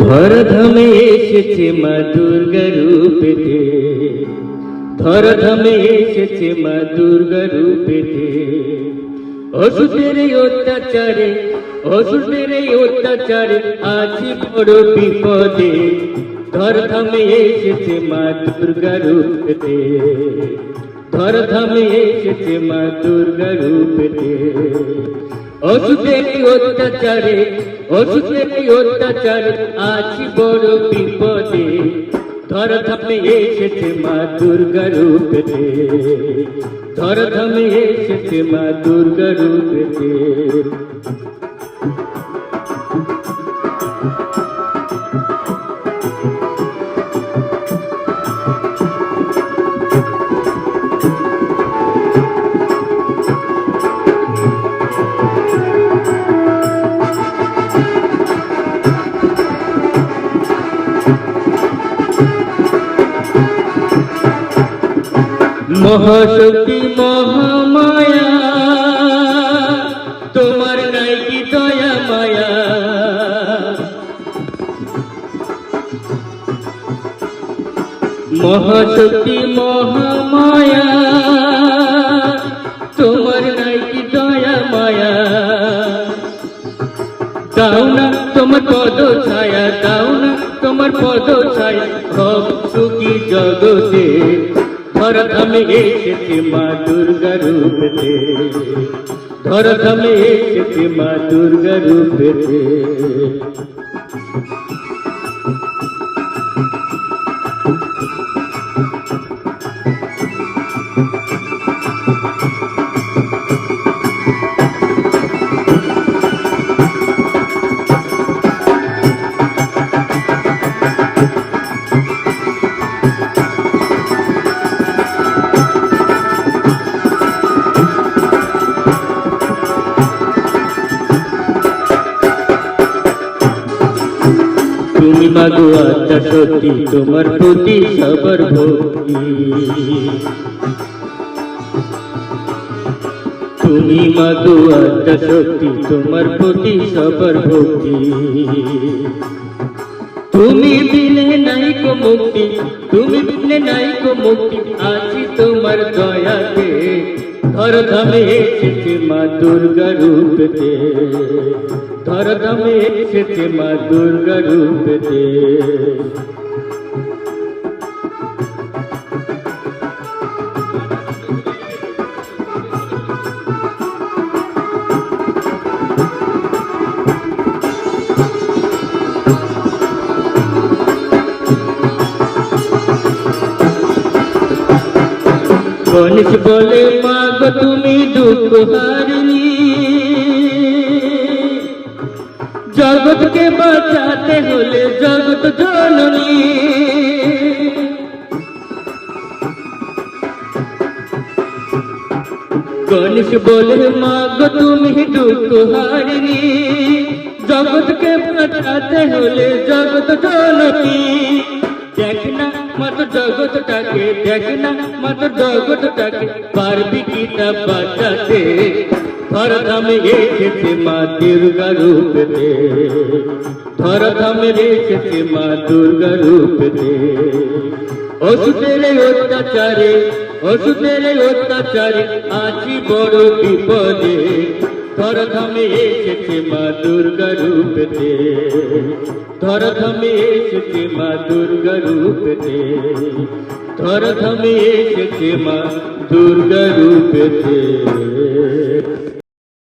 ধরধমে এসেছে মা দুর্গা রূপেতে ধরধমে এসেছে মা দুর্গা রূপেতে অসুরের অত্যাচারে অসুরের অত্যাচারে আছি বড় বিপদে। ধরধমে এসেছে মা দুর্গা রূপেতে ধরধমে এসেছে মা দুর্গা রূপেতে। অসুরের এই অত্যাচারে অসুরের এই অত্যাচারে আছি বড় বিপদে। ধরধমে এসেছে মা দুর্গা রূপেতে। ধরধমে এসেছে মা দুর্গা রূপেতে। মহাশক্তি মহামায়া, তোমার নাই কি দয়া মায়া। মহাশক্তি মহামায়া, তোমার নাই কি দয়া মায়া। দাও না তোমার পদ ছায়া, দাও না তোমার পদ ছায়া, সব সুখী জগতে। ধরধামে এসেছে মা দুর্গা রূপতে ধরধামে এসেছে মা দুর্গা রূপতে মাগো আত্মা সত্যি তোমার প্রতি সবার ভক্তি। তুমি মাগো আত্মা শক্তি তোমার প্রতি সবার ভক্তি। তুমি বিনে নাই কো মুক্তি, তুমি বিনে নাই কো মুক্তি, আছি তোমার দয়াতে। ধরধামে এসেছে মা দুর্গা রূপতে ধরধামে এসেছে মা দুর্গা রূপতে গণেশ বলে মা তুমি দুঃখ হারিনি। জগৎকে বাঁচাতে হলে জগৎ জননী। গণেশ বলে, মা গো তুমি দুঃখ হারিনি। জগৎকে বাঁচাতে হলে জগৎ জননী। দেখ না মত জগৎটাকে, দেখ না মত জগৎটাকে। ধরধামে এসেছে মা দুর্গা রূপতে ধরধামে এসেছে মা দুর্গা রূপতে ওষুধের অত্যাচারে ওষুধের অত্যাচারে আছি বড় বিপদে ধরধামে এসেছে মা দুর্গা রূপতে ধরধামে এসেছে মা দুর্গা তোর ধামে এসেছে মা দুর্গা রূপেতে